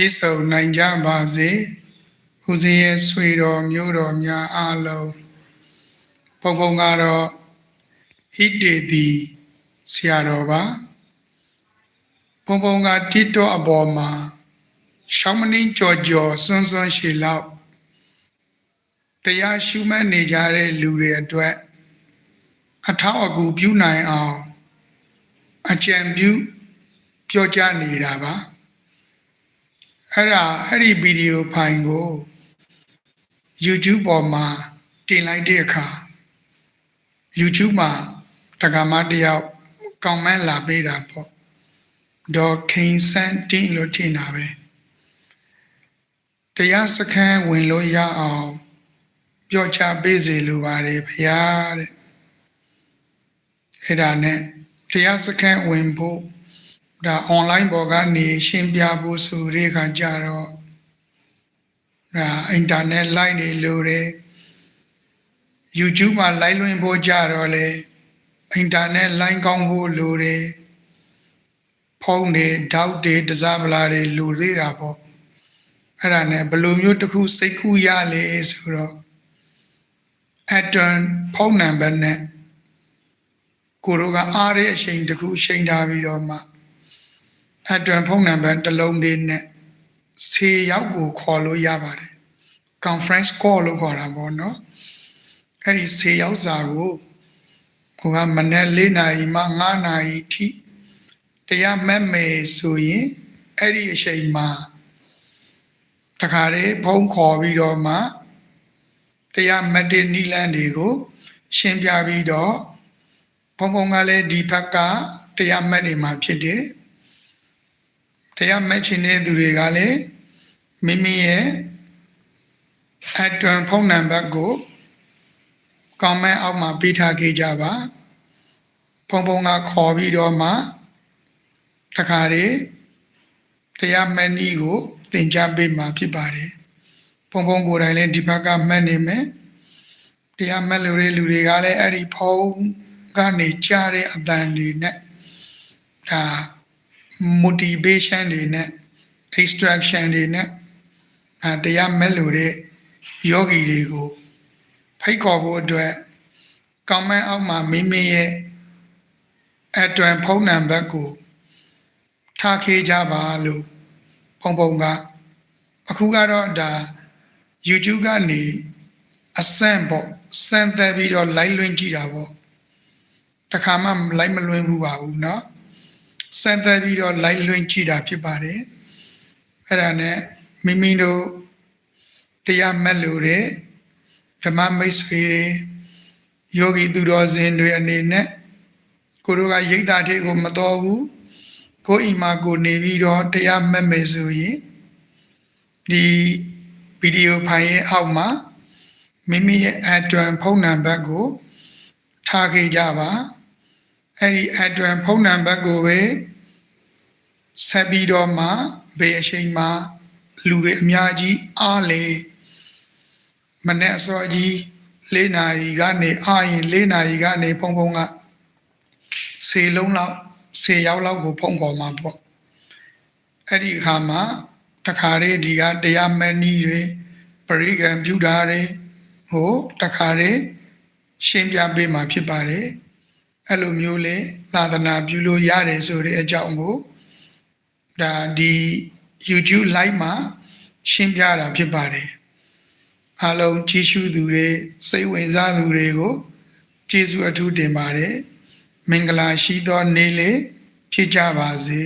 ပြည့်စုံနိုင်ကြပါစေဦးဇင်းရဲ့ဆွေတော်မျိုးတော်များအားလုံးပုံပုံကတော့ဟိတေတီဆရာတော်ပါပုံပုံကတိတော့အပေါ်မှာရှောင်းမင်းကြော်ကြော်စွန်းစွန်းရှည်လောက်တရားရှုမှတ်နေကြတဲ့လူတွေအတွက်အထောက်အကူပြုနိုင်အောင်အကြံပြုပြောကြားနေတာပါ အဲ့ဒါအဲ့ဒီဗီဒီယိုဖိုင်ကို YouTube ပေါ်မှာတင်လိုက်တဲ့အခါ YouTube မှာတက္ကမတယောက်ကောမန့်လာပေးတာပေါ့ဒေါ်ခိန်ဆန်တင်းလို့ထင်တာပဲတရားစခန်းဝင်လို့ရအောင်ပြောချပေးစေလိုပါတယ်ဗျာတဲ့အဲ့ဒါနဲ့တရားစခန်းဝင်ဖို့ ဒါ online ပေါ်ကနေရှင်းပြဖို့ဆိုတဲ့အခါကျတော့ဒါအင်တာနက် line နေလို့တယ် YouTube မှာ live လွှင့်ဖို့ကြတော့လေအင်တာနက် line ကောင်းဖို့လိုတယ်ဖုန်းတွေဓာတ်တွေတစားပလာတွေလိုသေးတာပေါ့အဲ့ဒါနဲ့ဘယ်လိုမျိုးတစ်ခုစိတ်ကူးရလေဆိုတော့ add-on ဖုန်းနံပါတ်နဲ့ကိုတို့ကအားရအချိန်တစ်ခုချိန်ထားပြီးတော့မှ add-on ဖုန်းနံပါတ်တစ်လုံးလေးနဲ့10ယောက်ကိုခေါ်လို့ရပါတယ် conference call လို့ခေါ်တာပေါ့နော်အဲ့ဒီ10ယောက်စာကိုဟိုကမနေ့၄နာရီမှ9နာရီထိတရားမက်မယ်ဆိုရင်အဲ့ဒီအချိန်မှာတခါလေဖုန်းခေါ်ပြီးတော့မှတရားမက်တဲ့နီလန်းတွေကို ရှင်းပြပြီးတော့ဘုံဘုံကလည်းဒီဘက်ကတရားမက်နေမှာဖြစ်တယ် တရားမက်ချင်တဲ့သူတွေကလည်းမိမိရဲ့အတွန်ဖုန်းနံပါတ်ကိုကောင်းမဲအောက်မှာပေးထားခဲ့ကြပါဖုံဖုံကခေါ်ပြီးတော့မှတခါလေတရားမက်နီးကိုသင်ကြားပေးမှာဖြစ်ပါတယ်ဖုံဖုံကိုယ်တိုင်လည်းဒီဘက်ကမှတ်နေမယ်တရားမက်လူတွေလူတွေကလည်းအဲ့ဒီဖုံကနေကြားတဲ့အတန်တွေနဲ့ဒါ motivation တွေနဲ့ extraction တွေနဲ့အဲတရားမဲ့လို့တဲ့ယောဂီတွေကိုဖိတ်ခေါ်ဖို့အတွက်ကောင်းမန်းအောက်မှာမိမိရဲ့အတွင်ဖုန်းနံပါတ်ကိုထားခေးကြပါလို့ပုံပုံကအခုကတော့ဒါ YouTube ကနေအဆန့်ပေါ့စံသက်ပြီးတော့ live လွှင့်ကြည့်တာပေါ့တခါမှ live မလွှင့်ဘူးပါဘူးเนาะ စံသက်ပြီးတော့ live လွှင့်ကြည့်တာဖြစ်ပါတယ်အဲ့ဒါနဲ့မိမိတို့တရားမဲ့လို့တဲ့ဓမ္မမိတ်ဆွေတွေယောဂီသူတော်စင်တွေအနေနဲ့ကိုတို့ကရိတ်တာထေကိုမတော်ဘူးကိုအိမ်မှာကိုနေပြီးတော့တရားမဲ့မယ်ဆိုရင်ဒီဗီဒီယိုဖိုင်ရဲ့အောက်မှာမိမိရဲ့အတွန်ဖုန်းနံပါတ်ကိုထားခဲ့ကြပါ အဲ့ဒီအတွန်ဖုန်းနံပါတ်ကိုပဲဆက်ပြီးတော့မှဘယ်အချိန်မှလူတွေအများကြီးအားလေမနေ့အစောကြီး၄နာရီကနေအားရင်၄နာရီကနေဖုံဖုံကဆေလုံးလောက်ဆေရောက်လောက်ကိုဖုံခေါ်မှာပေါ့အဲ့ဒီအခါမှာတခါလေးဒီကတရားမဏီတွေပရိကံပြုတာတွေဟိုတခါလေးရှင်းပြပေးမှာဖြစ်ပါတယ် အဲ့လိုမျိုးလေသာသနာပြုလို့ရတယ်ဆိုတဲ့အကြောင်းကိုဒါဒီ YouTube live မှာရှင်းပြတာဖြစ်ပါတယ်အားလုံးကြည့်ရှုသူတွေစိတ်ဝင်စားသူတွေကိုကျေးဇူးအထူးတင်ပါတယ်မင်္ဂလာရှိသောနေ့လေးဖြစ်ကြပါစေ